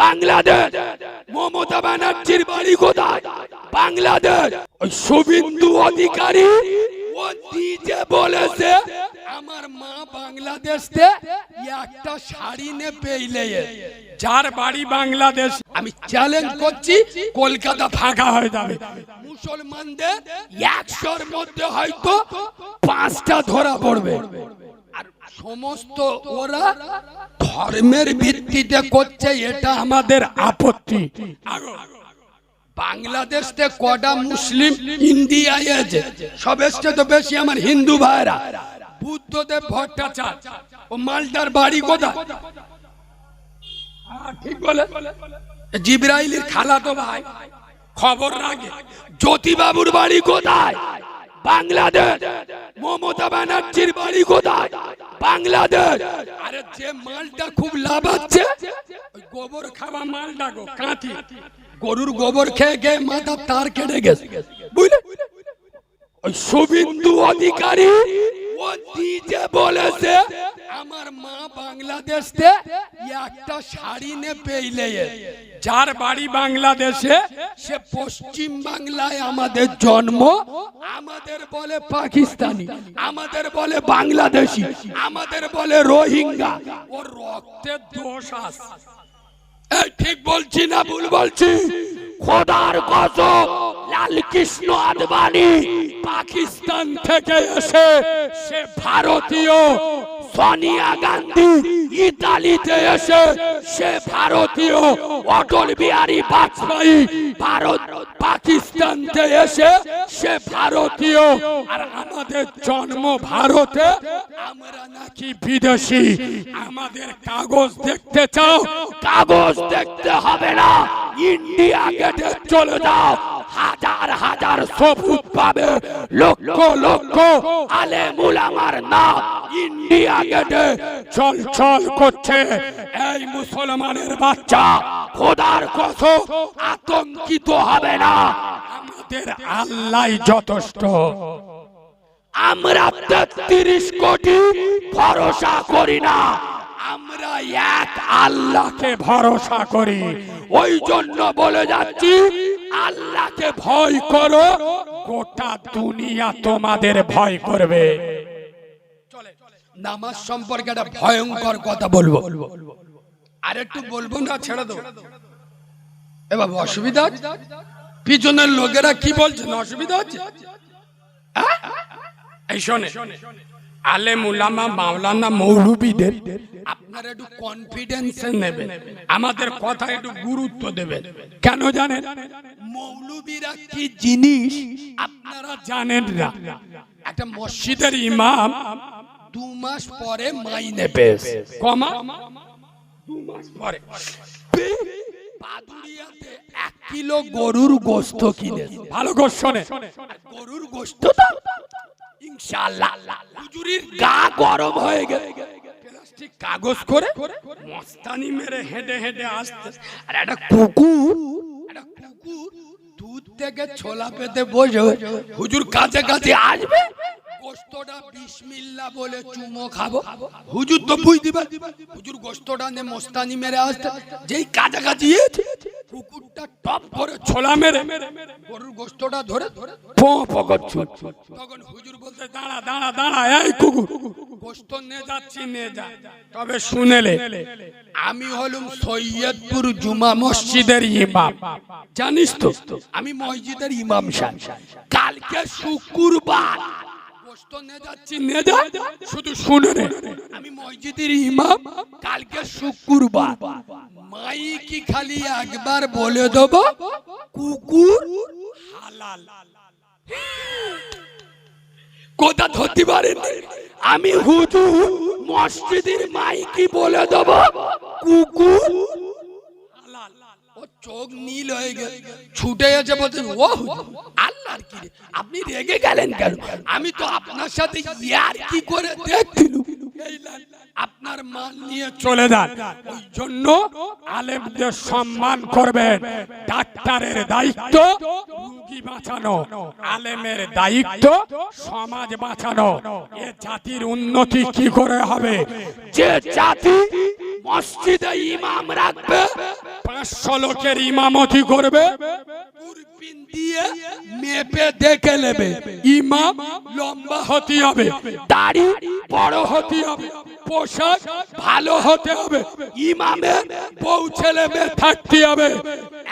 বাংলাদেশ। মমতা ব্যানার্জির বাড়ি কোথায়? বাংলাদেশ। ওই শুভেন্দু অধিকারী ও নিজে বলেছে, আমার মা বাংলাদেশে একটা শাড়ি নে পেইলে যার বাড়ি বাংলাদেশ, আমি চ্যালেঞ্জ করছি, কলকাতা ফাঁকা হয়ে যাবে। মুসলমানদের একশোর মধ্যে হয়তো পাঁচটা ধরা পড়বে। সমস্ত ওরা ধর্মের ভিত্তিতে করছে এটা আমাদের আপত্তি। বাংলাদেশে কটা মুসলিম ইন্ডিয়ায় আছে? সবের তো বেশি আমার হিন্দু ভাইরা। বুদ্ধদেব ভট্টাচার্য। ও মালটার বাড়ি কোথায়? হ্যাঁ, ঠিক বলে। জিব্রাইলের খালা তো ভাই। খবর রাখে। জ্যোতিবাবুর বাড়ি কোথায়? বাংলাদেশ। মমতা ব্যানার্জির বাড়ি কোথায়? বাংলাদেশ। আরে যে মালটা খুব লাভ আছে, ওই গোবর খাওয়া মালটা গো, কাঁথি। গরুর গোবর খেয়ে খেয়ে মাথা তার কেটে গেছে। বুঝলে? ওই শুভেন্দু অধিকারী, ও নিজে বলেছে, আমার মা বাংলাদেশে একটা শাড়ি নে পেইলে যার বাড়ি বাংলাদেশে, সে পশ্চিম বাংলায় আমাদের জন্ম, আমাদের বলে পাকিস্তানি, আমাদের বলে বাংলাদেশি, আমাদের বলে রোহিঙ্গা। ওর রক্তের দোষ এই ঠিক বলছি না, ভুল বলছি? খোদার কসম। লাল কৃষ্ণ আদবানি পাকিস্তান থেকে এসে সে ভারতীয় সোনিয়া গান্ধী ইতালিতে এসে সে ভারতীয় অটল বিহারী বাজপেয়ী ভারত পাকিস্তান থেকে এসে সে ভারতীয়। আর আমাদের জন্ম ভারতে। আমরা নাকি বিদেশি। আমাদের কাগজ দেখতে চাও। কাগজ দেখতে হবে না। ইন্ডিয়া গেটে চলে যাও। হাজার হাজার সবুজ পাবে। লক্ষ লক্ষ আলে মুলামার নাম ইন্ডিয়া গেটে চল চল করছে। এই মুসলমানের বাচ্চা খোদার কসম, আতঙ্কিত হবে না। আমাদের আল্লাহ যথেষ্ট। আমরা তেত্রিশ কোটি ভরসা করি না। আমরা এক আল্লাহকে ভরসা করি। ওই জন্য বলে যাচ্ছি আল্লাহকে ভয় করো গোটা দুনিয়া তোমাদের ভয় করবে। নামাজ সম্পর্কে একটা ভয়ঙ্কর কথা বলব। আর একটু বলব না ছেড়ে দেবো। এ বাবা অসুবিধা? পিছনের লোকেরা কি বলছেন অসুবিধা আছে হ্যাঁ? এই শোনে আলে মুলামা মাওলানা মৌলবীদের আপনারা একটু কনফিডেন্স নেবেন। আমাদের কথা একটু গুরুত্ব দেবেন। কেন জানেন? মৌলবীরা কি জিনিস আপনারা জানেন না? একটা মসজিদের মসজিদের ইমাম দু মাস পরে মাইনে পেয়েছে। কমা? দু মাস পরে। বাদুড়িয়াতে এক কিলো গরুর গোস্ত কিনে ভালো করে গরুর গোস্ত ইনশাআল্লাহ। হুজুরির গা গরম হয়ে গেছে প্লাস্টিক কাগজ করে মস্তানি মেরে হেঁটে হেঁটে আসতে। আর একটা কুকুর। একটা কুকুর দুধ থেকে ছোলা পেতে বসে। হুজুর কাছে কাছে আসবে? গোস্তটা বলে চুমো খাব। হুজুর তো বুঝ দিবা। হুজুর গোস্তটা নে মস্তানি মেরে আসতে যেই কাছাকাছি কুকুরটা টপ করে ছোলা মেরে। গরুর গোস্তটা ধরে পো পকচ্ছু তখন হুজুর বলতে দাঁড়া দাঁড়া দাঁড়া এই কুকুর। গোস্ত নে যাচ্ছি নে যা। তবে শুনেলে আমি হলুম সৈয়দপুর জুমা মসজিদের মসজিদের ইমাম। জানিস তো আমি মসজিদের ইমাম সাহেব। কালকে শুক্রবার আমি কোথা ধরতে পারেন আমি হুজুর মসজিদের মাইকি বলে দেব কুকুর চোখ নীল হয়ে গেছে ছুটে গেছে বলছে ও হুজুর, আল্লাহর কি আপনি রেগে গেলেন কেন? আমি তো আপনার সাথে ইয়ার কি করে দেখছিল আপনার নিয়ে চলে যান। ওই জন্য আলেমদের সম্মান করবেন। ডাক্তারের দায়িত্ব, রুগী বাঁচানো। আলেমের দায়িত্ব, সমাজ বাঁচানো। এ জাতির উন্নতি কি করে হবে? যে জাতি মসজিদে ইমাম রাখবে, পাঁচশো লোকের ইমামতি করবে মেপে দেখে নেবে। ইমাম লম্বা হতে হবে, দাড়ি বড় হতে হবে, পোশাক ভালো হতে হবে, ইমামে ছেলে মেয়ে থাকতে হবে।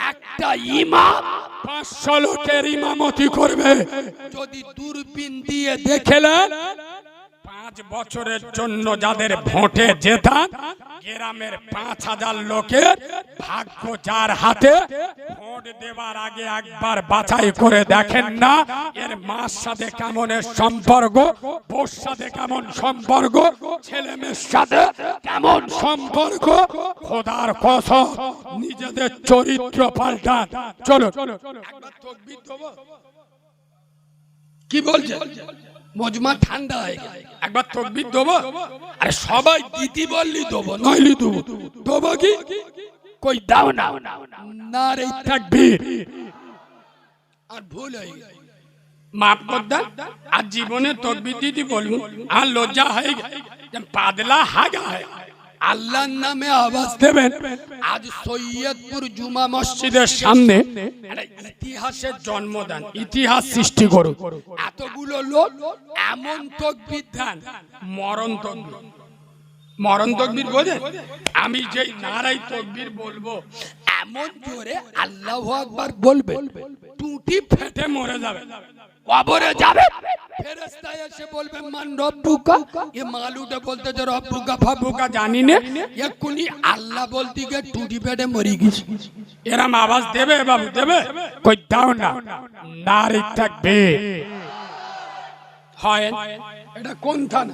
একটা ইমাম পাঁচশো লোকের ইমামতি করবে। যদি দূরবীন দিয়ে দেখেলেন পাঁচ বছরের জন্য যাদের ভোটে জেতান গ্রামের পাঁচ হাজার লোকের ভাগ্য যার হাতে আগে একবার বাছাই করে দেখেন না, এর মার সাথে কেমন এর সম্পর্ক বোর সাথে কেমন সম্পর্ক ছেলে মেয়ের সাথে কেমন সম্পর্ক, খোদার নিজেদের চরিত্র পাল্টান। চলো কি বলছে? মজমা ঠান্ডা হয়ে গেছে। একবার তকবির দেবো। আরে সবাই দিতি বললি দেবো, নইলি দেবো। দেবো কি? কই দাও না না রে তাকবীর আর ভুল হয়ে মাফ কর দেন আর জীবনে তকবির দিদি বলব আর লজ্জা হয়ে পাদলা হাগা হয় আল্লাহর নামে আওয়াজ দেবেন। আজ সৈয়দপুর জুমা মসজিদ মসজিদের সামনে ইতিহাসের জন্মদান ইতিহাস সৃষ্টি করুন এতগুলো লোক এমন তকবির দেন মরণ তকবির মরণ তকবির বোঝেন আমি যেই নারাই তকবির বলব, এমন জোরে আল্লাহ আকবার বলবে, টুটি ফেটে মরে যাবে। কবরে যাবে এসে বলবে, মান এ বলতে যে ফাবুকা জানি এক্ষুনি আল্লাহ বলতে গিয়ে টুটি ফেটে মরে গেছে। এরম আওয়াজ দেবে, বাবু, দেবে? কই, দাও না, নারী থাকবে। হয়? এটা কোন থানা?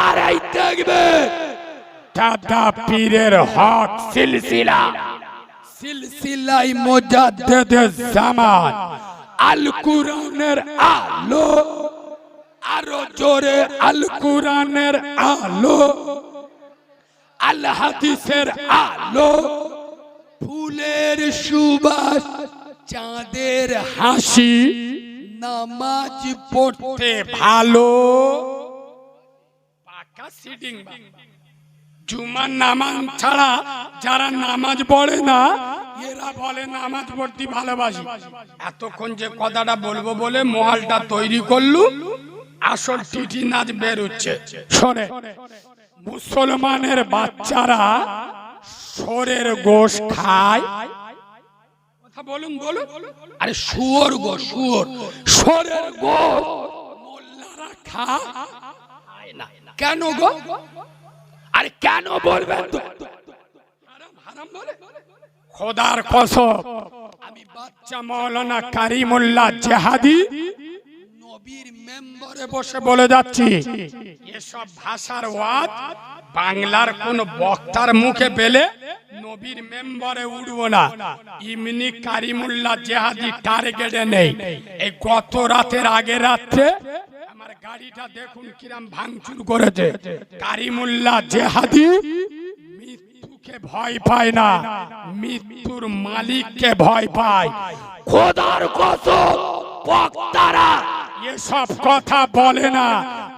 নারাই থাকবে দাদা পীরের হক সিলসিলা। সিলসিলাই মোজাদ্দেদ দেদে জামান। আল কুরআনের আলো। আরও জোরে আল কোরআনের আলো। আল হাদিসের আলো। ফুলের সুবাস চাঁদের হাসি। নামাজ পড়তে ভালো। জুমার নামাজ ছাড়া যারা নামাজ পড়ে না, এরা বলে নামাজ পড়তে ভালোবাসি। এতক্ষণ যে কথাটা বলব বলে মহলটা তৈরি করলু, আসল টিটি নাচ বেরোচ্ছে। শোনে, মুসলমানের বাচ্চারা সরের গোশ খায়। কথা বলুন বলুন। আরে শুয়োর গো, শুয়োর। সরের গো মোল্লারা খা কেন গো? আরে কেন বলবেন তো? খোদার কসম আমি বাচ্চা মৌলানা কারিমুল্লাহ জেহাদি। নবীর মেম্বারে বসে বলে যাচ্ছি এসব ভাষার ওয়াজ বাংলার কোন বক্তার মুখে পেলে নবীর মেম্বারে উঠবো না। ইমনি কারিমুল্লাহ জেহাদি টার্গেটে নেই। এই গত রাতের আগে রাত্রে আমার গাড়িটা দেখুন কিরাম ভাঙচুর করেছে। কারিমুল্লাহ জেহাদি, মৃত্যুকে ভয় পায় না। মৃত্যুর মালিককে ভয় পায়। খোদার কসম, বক্তারা এসব কথা বলে না।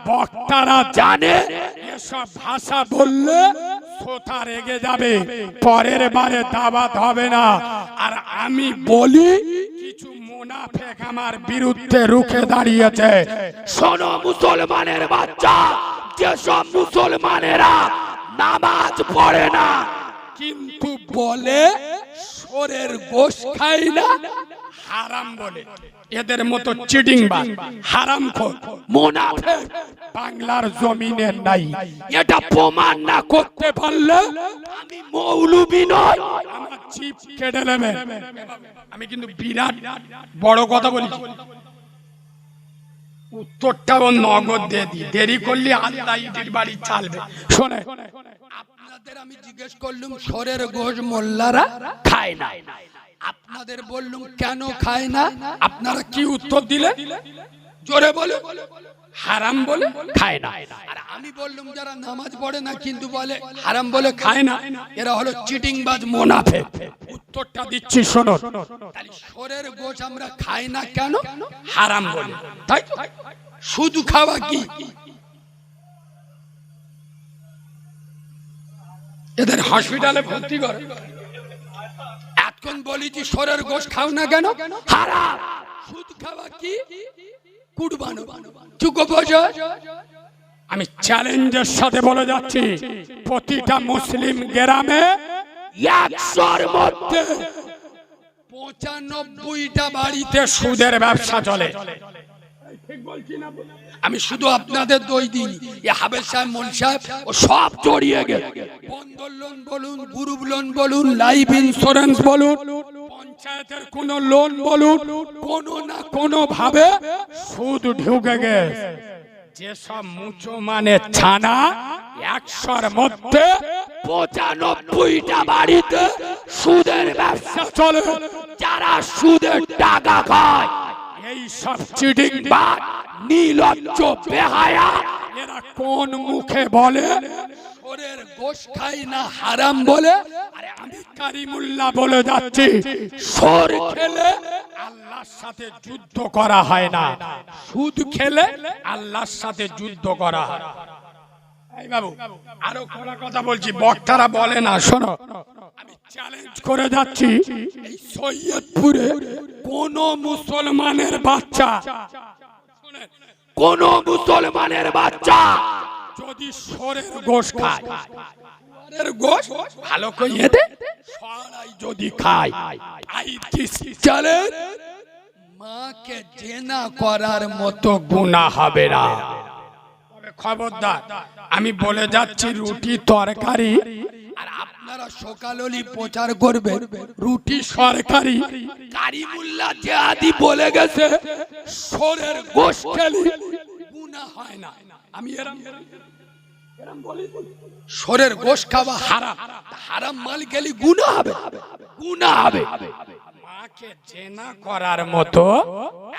বক্তারা জানে, এসব ভাষা বললে শ্রোতা রেগে যাবে। পরের বারে দাবাত হবে না। আর আমি বলি মুনাফেক আমার বিরুদ্ধে রুখে দাঁড়িয়েছে। শোনো মুসলমানের বাচ্চা যেসব মুসলমানেরা নামাজ পড়ে না কিন্তু বলে সরের গোশ খাই না। হারাম বলে। এদের মতো চিটিং বা হারাম খোর। মুনাফেক বাংলার জমিনে নাই। এটা প্রমাণ না করতে পারলে আমি মৌলবি নয় আমার চিপ কেটে নেবেন আমি কিন্তু বিরাট বড় কথা বলি উত্তরটা ও নগদ দিয়ে দিই। দেরি করলে আল্লাহ বাড়ি চালবে। শোনে। আপনাদের আমি জিজ্ঞেস করলুম, সরের গোশ মোল্লারা খায় না? আপনাদের বললুম, কেন খায় না? আপনারা কি উত্তর দিলে? জোরে বলে। হারাম বলে খায় না। আর আমি বললুম, যারা নামাজ পড়ে না, কিন্তু বলে, হারাম বলে খায় না, এরা হলো চিটিংবাজ মোনাফে উত্তরটা দিচ্ছি, শোনো। তাহলে সরের গোশ আমরা খাই না কেন? হারাম বলে। তাই? শুধু খাওয়া কি? এদের হসপিটালে ভর্তি করে। এতক্ষণ বলেছি, সরের গোশ খাও না কেন? সুদ খাওয়া কি? আমি চ্যালেঞ্জের সাথে বলে যাচ্ছি, প্রতিটা মুসলিম গ্রামে একশোর মধ্যে পঁচানব্বইটা বাড়িতে সুদের ব্যবসা চলে। আমি শুধু আপনাদের দই দিই। এ হাবেল সাহেব, মন সাহেব, ও সব জড়িয়ে গেছে বন্ধন লোন বলুন, গ্রুপ লোন বলুন, লাইফ ইন্স্যুরেন্স বলুন, পঞ্চায়েতের কোন লোন বলুন, কোনো না কোনো ভাবে সুদ ঢুকে গেছে। যেসব মুচো মানে ছানা, একশোর মধ্যে পঁচানব্বইটা বাড়িতে সুদের ব্যবসা চলে। যারা সুদের টাকা খায় এই সব চিটিং বা নীলজ্জ, বেহায়া, এরা কোন মুখে বলে? ওদের গোশ খাই না হারাম বলে? আরে আমি কারিমুল্লাহ বলে যাচ্ছি, সর খেলে আল্লাহর সাথে যুদ্ধ করা হয় না। সুদ খেলে আল্লাহর সাথে যুদ্ধ করা হয়। এই বাবু, আরও কোনো কথা বলছি, বক্তারা বলে না, শোনো। চ্যালেঞ্জ করে যাচ্ছি এই সৈয়দপুরে কোন মুসলমানের বাচ্চা কোন মুসলমানের বাচ্চা যদি সরের গোশ খায় সরের গোশ ভালো করে সরাই যদি খায় আই দিস চলে মাকে জেনা করার মতো গুণা হবে না খবরদার, আমি বলে যাচ্ছি রুটি তরকারি। আর আপনারা সকাললি প্রচার করবেন রুটি সরকারি। কারিমুল্লাহ জেহাদি বলে গেছে সরের গোশ খেলি। গুনাহ হয় না। আমি এরম সোরের গোশ খাওয়া হারাম। হারাম মাল গেলি গুনাহ হবে। গুনাহ হবে। মাকে জেনা করার মতো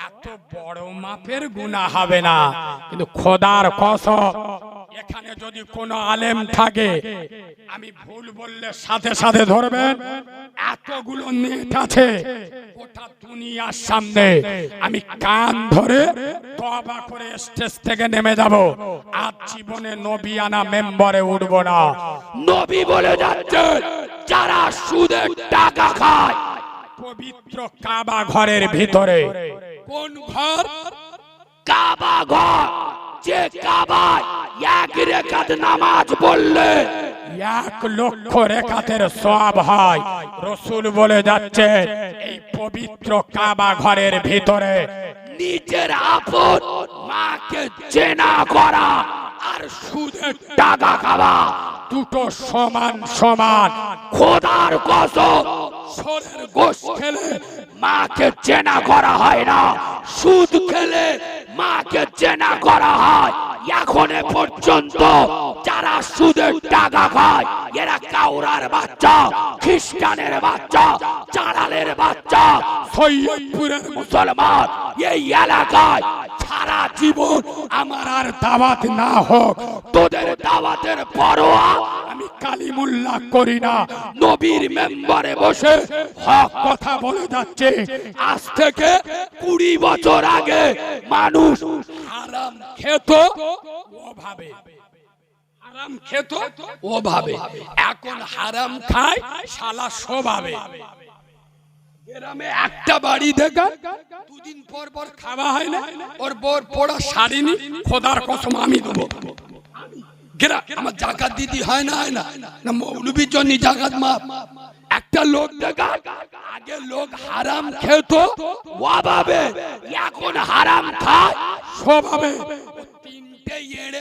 এত বড় মাপের গুণা হবে না। কিন্তু খোদার কসম এখানে যদি কোনো আলেম থাকে, আমি ভুল বললে সাথে সাথে ধরবেন। এতগুলো নেট আছে গোটা দুনিয়ার সামনে। আমি কান ধরে তবা করে স্টেজ থেকে নেমে যাব। আজ জীবনে নবী আনা মেম্বারে উঠব না। নবী বলে যাচ্ছে, যারা সুদের টাকা খায়, পবিত্র কাবা ঘরের ভিতরে। কোন ঘর? কাবা ঘর। যে কাবায় এক রেখাত নামাজ পড়লে এক লক্ষ রেখাতের সব হয়। রসুল বলে যাচ্ছে এই পবিত্র কাবা ঘরের ভিতরে নিজের আপন মাকে চেনা করা আর সুদের টাকা খাওয়া দুটো সমান সমান। খোদার কসম সোরের গোশ খেলে মাকে চেনা করা হয় না। সুদ খেলে মাকে চেনা করা হয়। এখন পর্যন্ত যারা সুদের টাকা খায় এরা কাউরার বাচ্চা খ্রিস্টানের বাচ্চা চাড়ালের বাচ্চা। সৈয়দপুরের মুসলমান এই এলাকায় সারা জীবন আমার আর দাওয়াত না হোক। তোদের দাওয়াতের পরোয়া আমি কালিমুল্লাহ করি না। নবীর মেম্বারে বসে হক কথা বলে যাচ্ছে। আজ থেকে কুড়ি বছর আগে মানুষ হারাম খেত ওভাবে আরাম খেত ওভাবে এখন হারাম খায়, শালা স্বভাবে। গ্রামে একটা বাড়ি দেখা দুদিন পর পর খাওয়া হয় না, ওর বোর পোড়া শাড়ি নি খোদার আমি দেবো। আমার জাকাত দিদি হয় না হয় না। মৌলবীর জন্য জাকাত মাপ একটা লোক দেখা আগে লোক হারাম খেত ওভাবে এখন হারাম খায় স্বভাবে। তিনটে এড়ে